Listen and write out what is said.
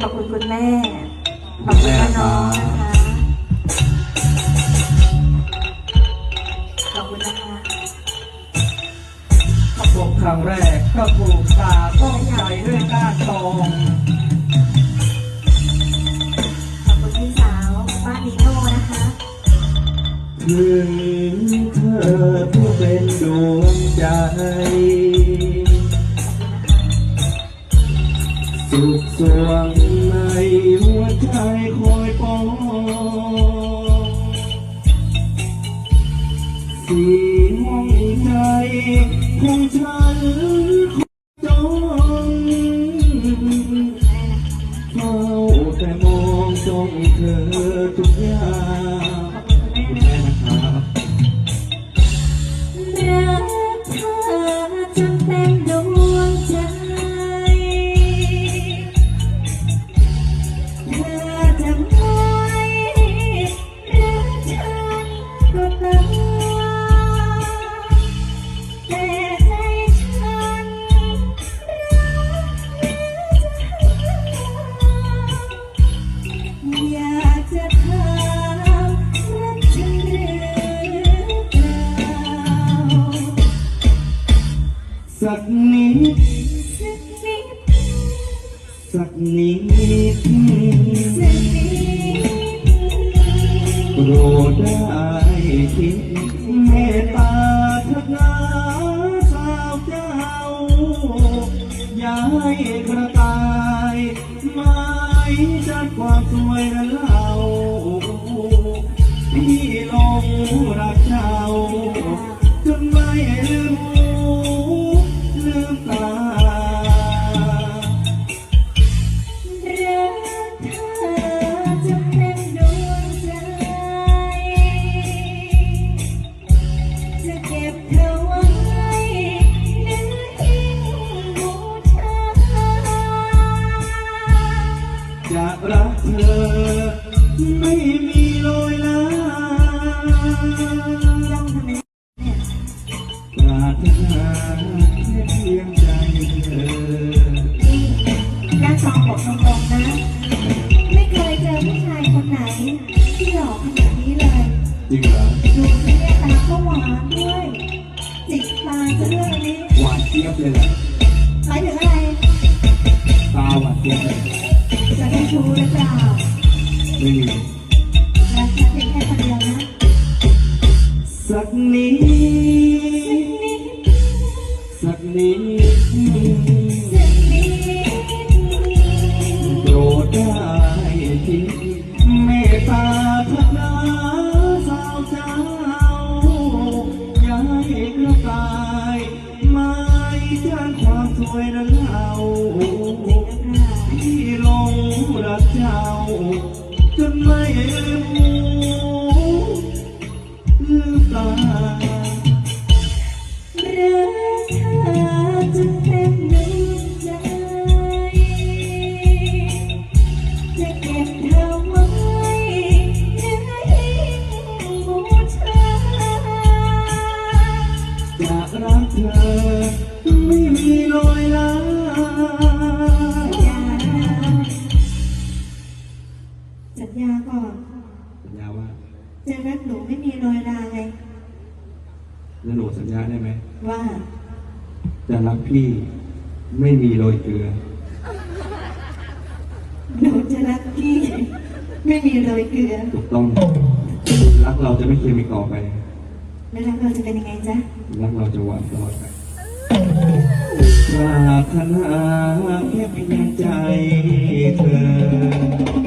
ขอบคุณคุณแม่ ขอบคุณป้าน้องนะคะขอบคุณนะคะพบครั้งแรกก็ถูกตาต้องใจด้วยก้านตองขอบคุณพี่สาวป้านีโนนะคะถึงเธอผู้เป็นดวงใจ สุขสวงในหัวใจคอยปองสีห้องใจของฉัน สักนิด สักนิด สักนิดสักนิดโปรดได้คิดเมตตาทักนาสาวเจ้า อย่าให้ จะรักเธอ ไม่มีโรยลาปรารถนาแค่เพียงใจเธอนี่ย่าซองบอกตรงๆนะ ไม่เคยเจอผู้ชายคนไหน ที่หล่อขนาดนี้เลย จริงเหรอดูสิเนี่ยตาก็หวานด้วย จิกตาจะเรื่องนี้ หวานเจี๊ยบเลยเหรอ ชูหรือเปล่าไม่มีรักฉันเพียงแค่คนเดียวนะสักนิดสักนิด จานความสวยนั้นเล่าพี่ลงรักเจ้าจนไม่ลืมลืมตารักเธอจนเต็มดวงใจจะเก็บเธอไว้ในหิ้งบูชาจะรักเธอ จะรักหนูไม่มีรอยราไงแล้วหนูสัญญาได้ไหม ว่า จะรักพี่ไม่มีโรยเกลือ หนูจะรักพี่ ไม่มีรอยเกลือ ถูกต้อง รักเราจะไม่เคยมีต่อไป แล้วรักเราจะเป็นยังไงจ๊ะ รักเราจะหวานตลอดไปปรารถนาแค่เพียงใจเธอ